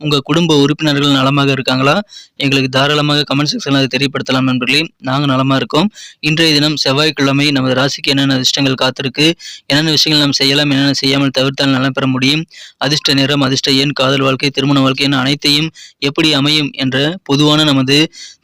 உங்கள் குடும்ப உறுப்பினர்கள் நலமாக இருக்காங்களா? எங்களுக்கு தாராளமாக கமெண்ட் செக்ஷனில் அதை தெரியப்படுத்தலாம் நண்பர்களே. நாங்கள் நலமாக இருக்கோம். இன்றைய தினம் செவ்வாய்க்கிழமை நமது ராசிக்கு என்னென்ன அதிர்ஷ்டங்கள் காத்திருக்கு? என்னென்ன விஷயங்கள் நாம் செய்யலாம் என்னென்ன செய்யாமல் தவிர்த்தால் நலம் பெற முடியும்? அதிர்ஷ்ட நேரம் அதிர்ஷ்ட எண் காதல் வாழ்க்கை திருமண வாழ்க்கை என அனைத்தையும் எப்படி அமையும் என்ற பொதுவான நமது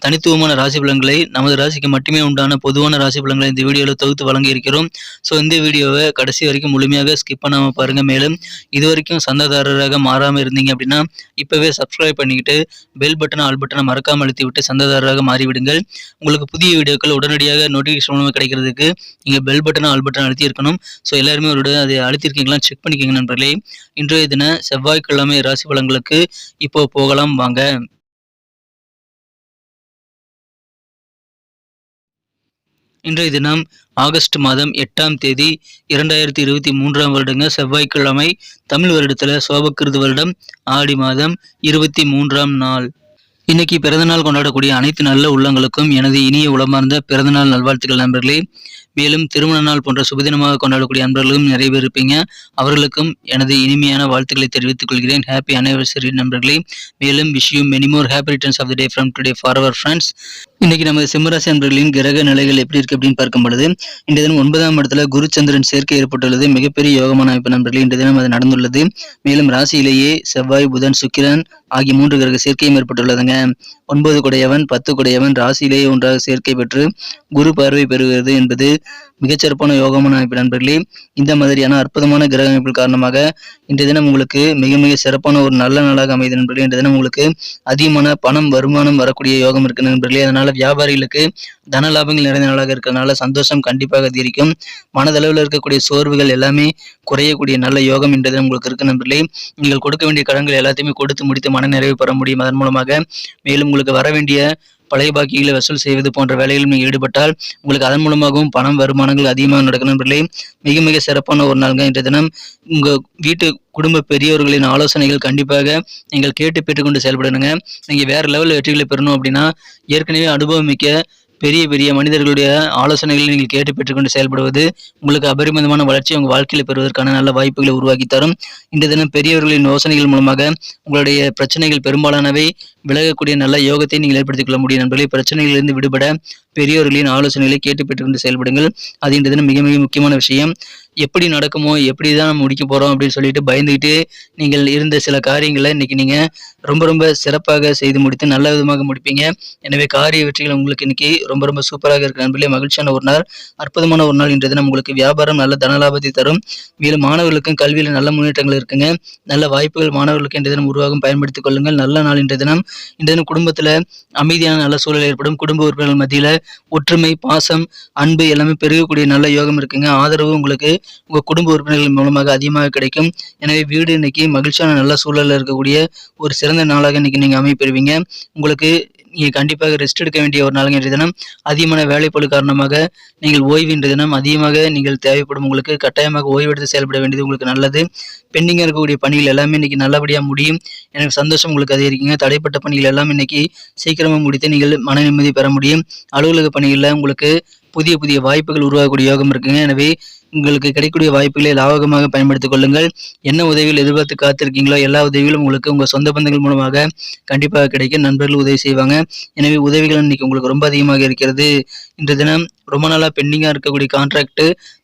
தனித்துவமான ராசி பலன்களை நமது ராசிக்கு மட்டுமே உண்டான பொதுவான ராசி பலன்களை இந்த வீடியோவில் தொகுத்து வழங்கியிருக்கிறோம். ஸோ இந்த வீடியோவை கடைசி வரைக்கும் முழுமையாக ஸ்கிப் பண்ணாமல் பாருங்கள் மேலும் இது வரைக்கும் சந்தாதாரராக மாறாமல் இருந்தீங்க அப்படின்னா இப்போவே சப்ஸ்கிரைப் பண்ணிக்கிட்டு பெல் பட்டனை ஆல் பட்டனை மறக்காமல் அழுத்தி விட்டு சந்ததாரராக மாறிவிடுங்கள். உங்களுக்கு புதிய வீடியோக்கள் உடனடியாக நோட்டிஃபிகேஷன் மூலமாக கிடைக்கிறதுக்கு நீங்கள் பெல் பட்டனை ஆல் பட்டனை அழுத்தி இருக்கணும் ஸோ எல்லாருமே ஒரு அதை அழுத்திருக்கீங்களா? செக் பண்ணிக்கோங்க நண்பர்களே. இன்றைய தின செவ்வாய்க்கிழமை ராசி பலன்களுக்கு இப்போ போகலாம். வாங்க. இன்றைய தினம் ஆகஸ்ட் மாதம் எட்டாம் தேதி இரண்டாயிரத்தி இருபத்தி மூன்றாம் வருடங்க செவ்வாய்க்கிழமை தமிழ் வருடத்தில் சோபக்கிருது வருடம் ஆடி மாதம் இருபத்தி மூன்றாம் நாள். இன்னைக்கு பிறந்தநாள் கொண்டாடக்கூடிய அனைத்து நல்ல உள்ளங்களுக்கும் எனது இனிய உளமார்ந்த பிறந்தநாள் நல்வாழ்த்துக்கள் நண்பர்களே. மேலும் திருமண நாள் போன்ற சுபதினமாக கொண்டாடக்கூடிய அன்பர்களும் நிறைய பேர் இருப்பீங்க. அவர்களுக்கும் எனது இனிமையான வாழ்த்துக்களை தெரிவித்துக் கொள்கிறேன். ஹாப்பி அனிவர்சரி நண்பர்களே. மேலும் விஷயம் you many more happy returns of the day from today for our friends இன்னைக்கு நமது சிம்மராசி அன்பர்களின் கிரக நிலைகள் எப்படி இருக்கு அப்படின்னு பார்க்கும் பொழுது இந்த தினம் ஒன்பதாம் இடத்துல குரு சந்திரன் சேர்க்கை ஏற்பட்டுள்ளது. மிகப்பெரிய யோகமான அமைப்பு நண்பர்களே இந்த தினம் அது நடந்துள்ளது. மேலும் ராசியிலேயே செவ்வாய் புதன் சுக்கிரன் ஆகிய மூன்று கிரக சேர்க்கையும் ஏற்பட்டுள்ளதுங்க. ஒன்பது குடையவன் பத்து குடையவன் ராசியிலேயே ஒன்றாக சேர்க்கை பெற்று குரு பார்வை பெறுகிறது என்பது மிகச்சிறப்பான யோகமான அமைப்பு நண்பர்களே இந்த மாதிரியான அற்புதமான கிரக அமைப்பில் காரணமாக இன்றைய தினம் உங்களுக்கு மிக மிக சிறப்பான ஒரு நல்ல நாளாக அமைது நண்பர்களே. இன்றைய தினம் உங்களுக்கு அதிகமான பணம் வருமானம் வரக்கூடிய யோகம் இருக்கு நண்பர்களே. அதனால வியாபாரிகளுக்கு தன லாபங்கள் நிறைந்த நாளாக இருக்கிறதுனால சந்தோஷம் கண்டிப்பாக அதிகரிக்கும். மனதளவில் இருக்கக்கூடிய சோர்வுகள் எல்லாமே குறையக்கூடிய நல்ல யோகம் இன்றைய தினம் உங்களுக்கு இருக்கு நண்பர்களே. நீங்கள் கொடுக்க வேண்டிய கடன்கள் எல்லாத்தையுமே கொடுத்து முடித்து மன நிறைவு பெற முடியும். அதன் மூலமாக மேலும் உங்களுக்கு வர வேண்டிய பழைய பாக்கிகளை வசூல் செய்வது போன்ற வேலைகளில் நீங்கள் ஈடுபட்டால் உங்களுக்கு அதன் மூலமாகவும் பணம் வருமானங்கள் அதிகமாக நடக்கணும் நண்பர்களே மிக மிக சிறப்பான ஒரு நாள்ங்க இன்றைய தினம். உங்கள் வீட்டு குடும்ப பெரியவர்களின் ஆலோசனைகள் கண்டிப்பாக நீங்கள் கேட்டு பெற்றுக்கொண்டு செயல்படணுங்க. நீங்கள் வேறு லெவலில் வெற்றிகளை பெறணும் அப்படின்னா ஏற்கனவே அனுபவம் மிக்க பெரிய பெரிய மனிதர்களுடைய ஆலோசனைகளை நீங்கள் கேட்டு பெற்றுக்கொண்டு செயல்படுவது உங்களுக்கு அபரிமிதமான வளர்ச்சி உங்கள் வாழ்க்கையில் பெறுவதற்கான நல்ல வாய்ப்புகளை உருவாக்கி தரும். இந்த தினம் பெரியவர்களின் யோசனைகள் மூலமாக உங்களுடைய பிரச்சனைகள் பெரும்பாலானவை விலகக்கூடிய நல்ல யோகத்தை நீங்கள் ஏற்படுத்திக் கொள்ள முடியும். நண்பர்களே பிரச்சனைகளிலிருந்து விடுபட பெரியவர்களின் ஆலோசனைகளை கேட்டு பெற்றுக்கொண்டு செயல்படுங்கள். அது இந்த தினம் மிக மிக முக்கியமான விஷயம். எப்படி நடக்குமோ எப்படி தான் முடிக்க போகிறோம் அப்படின்னு சொல்லிட்டு பயந்துக்கிட்டு நீங்கள் இருந்த சில காரியங்களை இன்னைக்கு நீங்கள் ரொம்ப ரொம்ப சிறப்பாக செய்து முடித்து நல்ல விதமாக முடிப்பீங்க. எனவே காரிய வெற்றிகள் உங்களுக்கு இன்னைக்கு ரொம்ப ரொம்ப சூப்பராக இருக்கிற நண்பர்களே. மகிழ்ச்சியான ஒரு நாள் அற்புதமான ஒரு நாள். இன்றைய தினம் உங்களுக்கு வியாபாரம் நல்ல தனலாபத்தை தரும். மேலும் மாணவர்களுக்கும் கல்வியில் நல்ல முன்னேற்றங்கள் இருக்குங்க. நல்ல வாய்ப்புகள் மாணவர்களுக்கு இன்றைய தினம் உருவாகும். பயன்படுத்திக் கொள்ளுங்கள். நல்ல நாள் இன்றைய தினம். இன்றைய தினம் குடும்பத்தில் அமைதியான நல்ல சூழல் ஏற்படும். குடும்ப உறுப்பினர்கள் மத்தியில் ஒற்றுமை பாசம் அன்பு எல்லாமே பெருகக்கூடிய நல்ல யோகம் இருக்குங்க. ஆதரவு உங்களுக்கு உங்கள் குடும்ப உறுப்பினர்கள் மூலமாக அதிகமாக கிடைக்கும். எனவே வீடு இன்னைக்கு மகிழ்ச்சியான நல்ல சூழலில் இருக்கக்கூடிய ஒரு சிறந்த நாளாக இன்னைக்கு நீங்கள் அமைப்பெறுவீங்க. உங்களுக்கு நீங்கள் கண்டிப்பாக ரெஸ்ட் எடுக்க வேண்டிய ஒரு நாளுங்க இன்றைய தினம். அதிகமான வேலைப்பளு காரணமாக நீங்கள் ஓய்வு இன்றைய தினம் அதிகமாக நீங்கள் தேவைப்படும் உங்களுக்கு கட்டாயமாக ஓய்வெடுத்து செயல்பட வேண்டியது உங்களுக்கு நல்லது. பெண்டிங்காக இருக்கக்கூடிய பணிகள் எல்லாமே இன்னைக்கு நல்லபடியாக முடியும். எனக்கு சந்தோஷம் உங்களுக்கு அதிகரிக்குங்க. தடைப்பட்ட பணிகள் எல்லாம் இன்னைக்கு சீக்கிரமாக முடித்து நீங்கள் மன நிம்மதி பெற முடியும். அலுவலக பணிகளில் உங்களுக்கு புதிய புதிய வாய்ப்புகள் உருவாகக்கூடிய யோகம் இருக்குங்க. எனவே உங்களுக்கு கிடைக்கக்கூடிய வாய்ப்புகளை லாபகமாக பயன்படுத்திக் கொள்ளுங்கள். என்ன உதவிகள் எதிர்பார்த்து காத்திருக்கீங்களோ எல்லா உதவிகளும் உங்களுக்கு உங்கள் சொந்த பந்தங்கள் மூலமாக கண்டிப்பாக கிடைக்கும். நண்பர்கள் உதவி செய்வாங்க. எனவே உதவிகள் இன்னைக்கு உங்களுக்கு ரொம்ப அதிகமாக இருக்கிறது. இன்று தினம் ரொம்ப நாளாக பெண்டிங்காக இருக்கக்கூடிய கான்ட்ராக்ட்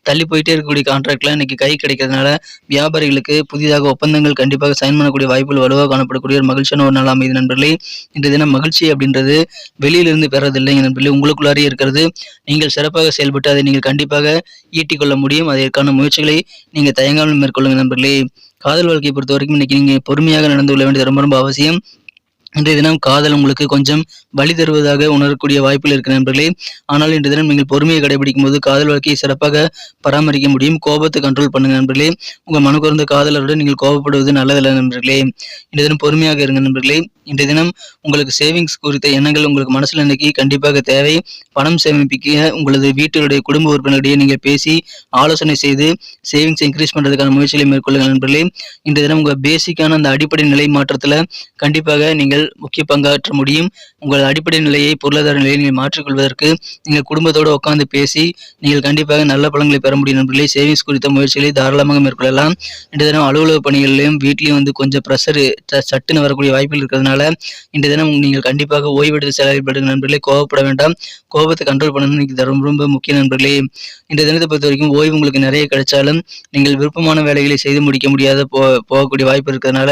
தள்ளி போயிட்டே இருக்கக்கூடிய கான்ட்ராக்ட்லாம் இன்னைக்கு கை கிடைக்கிறதுனால வியாபாரிகளுக்கு புதிதாக ஒப்பந்தங்கள் கண்டிப்பாக சைன் பண்ணக்கூடிய வாய்ப்புகள் வலுவாக காணப்படக்கூடிய ஒரு மகிழ்ச்சியான ஒரு நாள் அமைதி நண்பர்களே. இன்று தினம் மகிழ்ச்சி அப்படின்றது வெளியிலிருந்து பெறதில்லைங்க நண்பர்களே உங்களுக்குள்ளாரே இருக்கிறது. நீங்கள் சிறப்பாக செயல்பட்டு அதை நீங்கள் கண்டிப்பாக ஈட்டிக்கொள்ள முடியும். அதற்கான முயற்சிகளை நீங்கள் தயங்காமல் மேற்கொள்ளுங்க நண்பர்களே. காதல் வாழ்க்கையை பொறுத்த வரைக்கும் இன்னைக்கு நீங்கள் பொறுமையாக நடந்து கொள்ள வேண்டியது ரொம்ப ரொம்ப அவசியம். இன்றைய தினம் காதல் உங்களுக்கு கொஞ்சம் வழி தருவதாக உணரக்கூடிய வாய்ப்பில் இருக்கிற நண்பர்களே. ஆனால் இன்றைய தினம் நீங்கள் பொறுமையை கடைபிடிக்கும் போது காதல் வாழ்க்கையை சிறப்பாக பராமரிக்க முடியும். கோபத்தை கண்ட்ரோல் பண்ணுங்க நண்பர்களே. உங்கள் மனக்குறந்த காதலருடன் நீங்கள் கோபப்படுவது நல்லதல்ல நண்பர்களே. இன்றைய தினம் பொறுமையாக இருங்க நண்பர்களே. இன்றைய தினம் உங்களுக்கு சேவிங்ஸ் குறித்த எண்ணங்கள் உங்களுக்கு மனசில் இன்னைக்கு கண்டிப்பாக தேவை. பணம் சேமிப்பிக்க உங்களது வீட்டினுடைய குடும்ப உறுப்பினர்களிடையே நீங்கள் பேசி ஆலோசனை செய்து சேவிங்ஸ் இன்க்ரீஸ் பண்ணுறதுக்கான முயற்சிகளை மேற்கொள்ளுங்கள் நண்பர்களே. இன்றைய தினம் உங்கள் பேசிக்கான அந்த அடிப்படை நிலை மாற்றத்தில் கண்டிப்பாக நீங்கள் முக்கிய பங்காற்ற முடியும். உங்கள் அடிப்படை நிலையை பொருளாதார நிலையை நீங்கள் மாற்றிக்கொள்வதற்கு நீங்கள் குடும்பத்தோடு உட்கார்ந்து பேசி நீங்கள் கண்டிப்பாக நல்ல பலன்களை பெற முடியும் நண்பர்களே சேவிங்ஸ் குறித்த முயற்சிகளை தாராளமாக மேற்கொள்ளலாம். இன்று தினம் அலுவலக பணிகளிலும் வீட்லையும் வந்து கொஞ்சம் ப்ரெஷர் சட்டுன்னு வரக்கூடிய வாய்ப்புகள் இருக்கிறதுனால இன்று தினம் நீங்கள் கண்டிப்பாக ஓய்வெடுத்து செயல்படுங்க நண்பர்களே கோவப்பட வேண்டாம். கோபத்தை கண்ட்ரோல் பண்ணணும் ரொம்ப ரொம்ப முக்கிய நண்பர்களே இந்த தினத்தை பொறுத்த வரைக்கும் ஓய்வு உங்களுக்கு நிறைய கிடைச்சாலும் நீங்கள் விருப்பமான வேலைகளை செய்து முடிக்க முடியாத போ போகக்கூடிய வாய்ப்பு இருக்கிறதுனால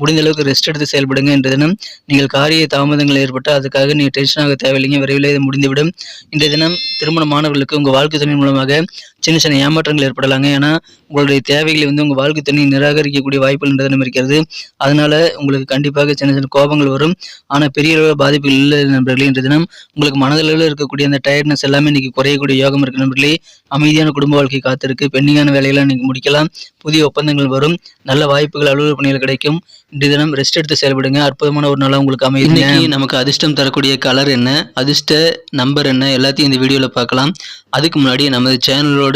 முடிந்த அளவுக்கு ரெஸ்ட் எடுத்து செயல்படுங்க என்ற தினம். நீங்கள் காரிய தாமதங்கள் ஏற்பட்டால் அதுக்காக நீங்கள் டென்ஷன் ஆக தேவையில்லைங்க. விரைவில் இது முடிந்துவிடும். இன்றைய தினம் திருமணமானவர்களுக்கு உங்கள் வாழ்க்கை துணை மூலமாக சின்ன சின்ன ஏமாற்றங்கள் ஏற்படலாங்க. ஏன்னா உங்களுடைய தேவைகளை வந்து உங்கள் வாழ்க்கை தண்ணி நிராகரிக்கக்கூடிய வாய்ப்புகள் இன்றைய தினம் இருக்கிறது. அதனால உங்களுக்கு கண்டிப்பாக சின்ன சின்ன கோபங்கள் வரும். ஆனால் பெரிய அளவில் பாதிப்புகள் இல்லை நண்பர்களே. இன்றைய தினம் உங்களுக்கு மனதளவில் இருக்கக்கூடிய அந்த டயர்ட்னஸ் எல்லாமே இன்னைக்கு குறையக்கூடிய யோகம் இருக்கு நண்பர்களே. அமைதியான குடும்ப வாழ்க்கை காத்திருக்கு. பெண்டிங்கான வேலையெல்லாம் இன்னைக்கு முடிக்கலாம். புதிய ஒப்பந்தங்கள் வரும். நல்ல வாய்ப்புகள் அலுவலக பணிகள் கிடைக்கும். இன்று தினம் ரெஸ்ட் எடுத்து செயல்படுங்க. அற்புதமான ஒரு நாளாக உங்களுக்கு அமைதி நமக்கு அதிர்ஷ்டம் தரக்கூடிய கலர் என்ன? அதிர்ஷ்ட நம்பர் என்ன? எல்லாத்தையும் இந்த வீடியோவில் பார்க்கலாம். அதுக்கு முன்னாடி நமது சேனலோட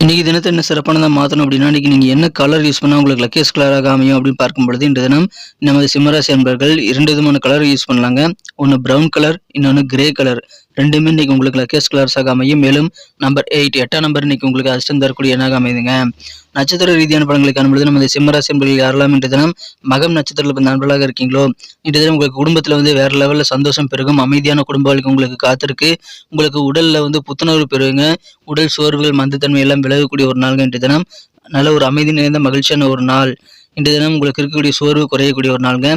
இன்னைக்கு தினத்தை என்ன சிறப்பானதாக மாற்றணும் அப்படின்னா இன்றைக்கி நீங்கள் என்ன கலர் யூஸ் பண்ணால் உங்களுக்கு லக்கேஸ் கலராக அமையும் அப்படின்னு பார்க்கும்பொழுது இந்த தினம் நமது சிம்மராசி என்பர்கள் இரண்டு விதமான கலர் யூஸ் பண்ணலாங்க. ஒன்று ப்ரௌன் கலர் இன்னொன்று கிரே கலர் ரெண்டுமே இன்னைக்கு உங்களுக்கு லக்கேஸ் கலர்ஸாக அமையும். மேலும் நம்பர் எயிட் எட்டாம் நம்பர் இன்னைக்கு உங்களுக்கு அஷ்டம் தரக்கூடிய எண்ணாக அமைதுங்க நட்சத்திர ரீதியான படங்களை காணும்பொழுது நமது சிம்மராசி என்பதில் யாரெல்லாம் இன்று தினம் மகம் நட்சத்திரத்தில் நண்பர்களாக இருக்கீங்களோ இன்று தினம் உங்களுக்கு குடும்பத்தில் வந்து வேற லெவலில் சந்தோஷம் பெருகும். அமைதியான குடும்ப வாழ்க்கை உங்களுக்கு காத்திருக்கு உங்களுக்கு உடலில் வந்து புத்துணர்வு பெறுவீங்க. உடல் சோர்வுகள் மந்தத்தன்மை எல்லாம் விலகக்கூடிய ஒரு நாள் இன்று தினம். நல்ல ஒரு அமைதி நிறைந்த மகிழ்ச்சியான ஒரு நாள். இன்று தினம் உங்களுக்கு இருக்கக்கூடிய சோர்வு குறையக்கூடிய ஒரு நாளுங்க.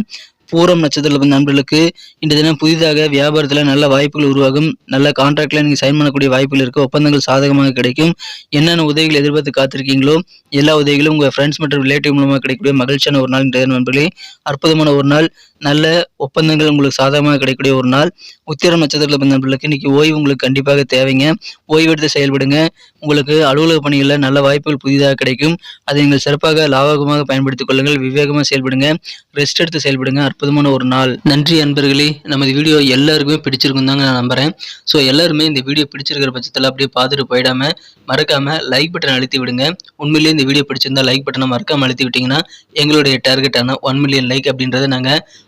பூரம் நட்சத்திரத்தில் நண்பர்களுக்கு இந்த தினம் புதிதாக வியாபாரத்தில் நல்ல வாய்ப்புகள் உருவாகும். நல்ல கான்ட்ராக்டில் நீங்கள் சைன் பண்ணக்கூடிய வாய்ப்புகள் இருக்குது ஒப்பந்தங்கள் சாதகமாக கிடைக்கும். என்னென்ன உதவிகள் எதிர்பார்த்து காத்திருக்கீங்களோ எல்லா உதவிகளும் உங்கள் ஃப்ரெண்ட்ஸ் மற்றும் ரிலேட்டிவ் மூலமாக கிடைக்கக்கூடிய மகிழ்ச்சியான ஒரு நாள் இன்றைய நண்பர்களே. அற்புதமான ஒரு நாள். நல்ல ஒப்பந்தங்கள் உங்களுக்கு சாதகமாக கிடைக்கக்கூடிய ஒரு நாள். உத்திரம் நட்சத்திரத்தில் பிறந்த பிள்ளைக்கு இன்னைக்கு ஓய்வு உங்களுக்கு கண்டிப்பாக தேவைங்க. ஓய்வெடுத்து செயல்படுங்க. உங்களுக்கு அலுவலக பணிகளில் நல்ல வாய்ப்புகள் புதிதாக கிடைக்கும். அதை நீங்கள் சிறப்பாக லாபகமாக பயன்படுத்திக் கொள்ளுங்கள். விவேகமாக செயல்படுங்க. ரெஸ்ட் எடுத்து செயல்படுங்க. அற்புதமான ஒரு நாள். நன்றி அன்பர்களே. நமது வீடியோ எல்லாருக்குமே பிடிச்சிருக்கும் தாங்க நான் நம்புறேன். ஸோ எல்லாருமே இந்த வீடியோ பிடிச்சிருக்கிற பட்சத்தில் அப்படியே பார்த்துட்டு போயிடாம மறக்காம லைக் பட்டன் அழுத்தி விடுங்க. உண்மையிலேயே இந்த வீடியோ பிடிச்சிருந்தா லைக் பட்டனை மறக்காம அழுத்தி விட்டீங்கன்னா எங்களுடைய டார்கெட்டான ஒன் மில்லியன் லைக் அப்படின்றத நாங்கள்